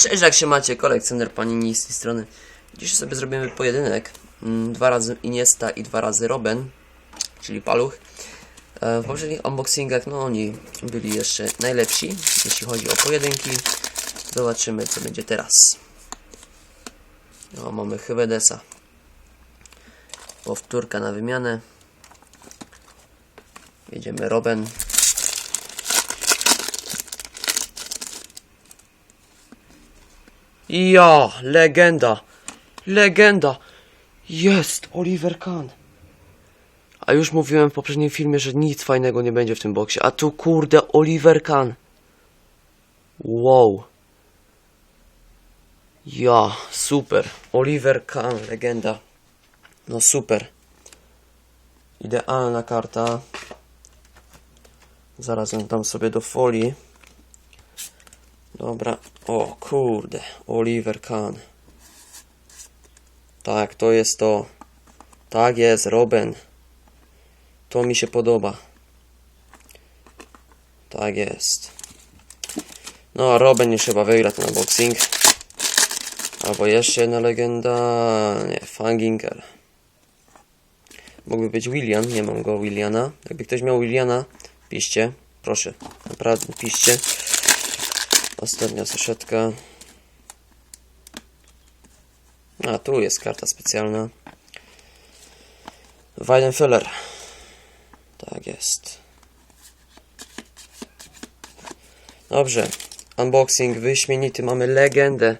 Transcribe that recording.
Cześć, jak się macie? Kolekcjoner Panini z tej strony. Dziś sobie zrobimy pojedynek. Mm, Dwa razy Iniesta i dwa razy Robben, czyli Paluch. E, W poprzednich unboxingach, no oni byli jeszcze najlepsi, jeśli chodzi o pojedynki. Zobaczymy, co będzie teraz. No, mamy Hyvedesa. Powtórka na wymianę. Jedziemy Robben. Ja, legenda. Legenda. Jest Oliver Kahn. A już mówiłem w poprzednim filmie, że nic fajnego nie będzie w tym boksie. A tu kurde Oliver Kahn. Wow. Ja, super. Oliver Kahn, legenda. No super. Idealna karta. Zaraz ją dam sobie do folii. Dobra. O kurde. Oliver Kahn. Tak, to jest to. Tak jest, Robin. To mi się podoba. Tak jest. No, Robin już chyba wygra ten unboxing. Albo jeszcze jedna legenda. Nie, Fanginger. Mógłby być William, nie mam go Williana. Jakby ktoś miał Williana, piszcie. Proszę, naprawdę piszcie. Ostatnia saszetka. A, tu jest karta specjalna. Weidenfeller. Tak jest. Dobrze. Unboxing wyśmienity. Mamy legendę.